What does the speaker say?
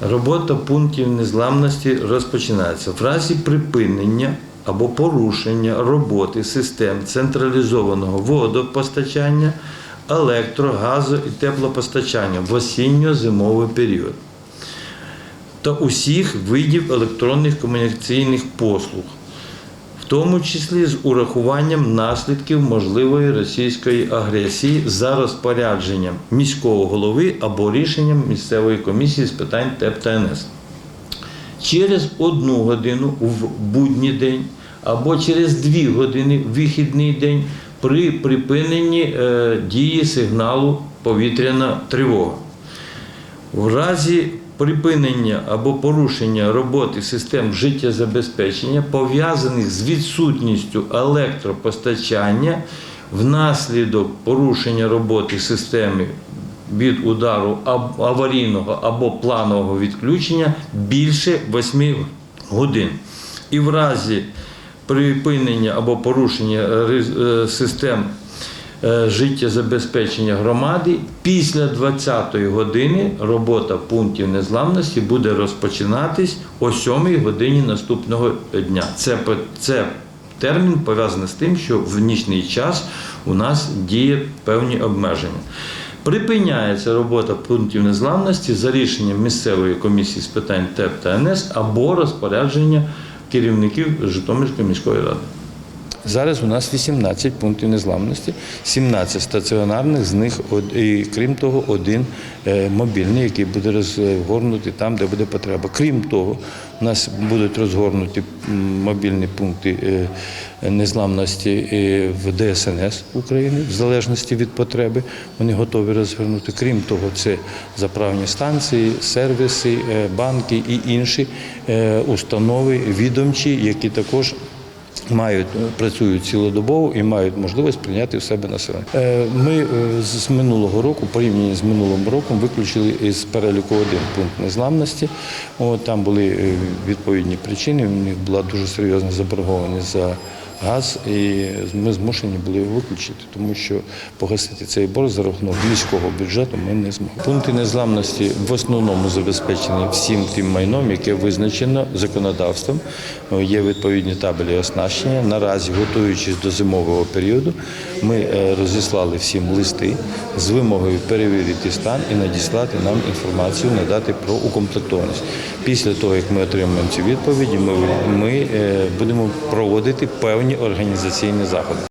Робота пунктів незламності розпочинається. В разі припинення або порушення роботи систем централізованого водопостачання, електро, газу і теплопостачання в осінньо-зимовий період та усіх видів електронних комунікаційних послуг, тому числі з урахуванням наслідків можливої російської агресії за розпорядженням міського голови або рішенням місцевої комісії з питань ТЕП та НС. Через одну годину в будній день або через дві години в вихідний день при припиненні е, дії сигналу повітряна тривога. В разі припинення або порушення роботи систем життєзабезпечення, пов'язаних з відсутністю електропостачання внаслідок порушення роботи системи від удару аварійного або планового відключення більше 8 годин. І в разі припинення або порушення е, систем життєзабезпечення громади після 20-ї години робота пунктів незламності буде розпочинатись о 7-й годині наступного дня. Це, це термін пов'язаний з тим, що в нічний час у нас діє певні обмеження. Припиняється робота пунктів незламності за рішенням місцевої комісії з питань ТЕП та НС або розпорядження керівників Житомирської міської ради. Зараз у нас 18 пунктів незламності, 17 стаціонарних, з них і крім того, один е, мобільний, який буде розгорнутий там, де буде потреба. Крім того, у нас будуть розгорнуті мобільні пункти е, незламності е, в ДСНС України, в залежності від потреби. Вони готові розгорнути. Крім того, це заправні станції, сервіси, банки і інші установи відомчі, які також мають працюють цілодобово і мають можливість прийняти в себе населення. Е, Ми е, з минулого року, порівняно з минулим роком, виключили із переліку один пункт незламності. О, там були е, відповідні причини. У них була дуже серйозна заборгованість за газ, і ми змушені були його виключити, тому що погасити цей борг за рахунок міського бюджету ми не змогли. Пункти незламності в основному забезпечені всім тим майном, яке визначено законодавством. Є відповідні табелі оснащення. Наразі, готуючись до зимового періоду, ми е, розіслали всім листи з вимогою перевірити стан і надіслати нам інформацію, надати про укомплектованість. Після того, як ми отримаємо ці відповіді, ми, ми е, будемо проводити певні організаційні заходи.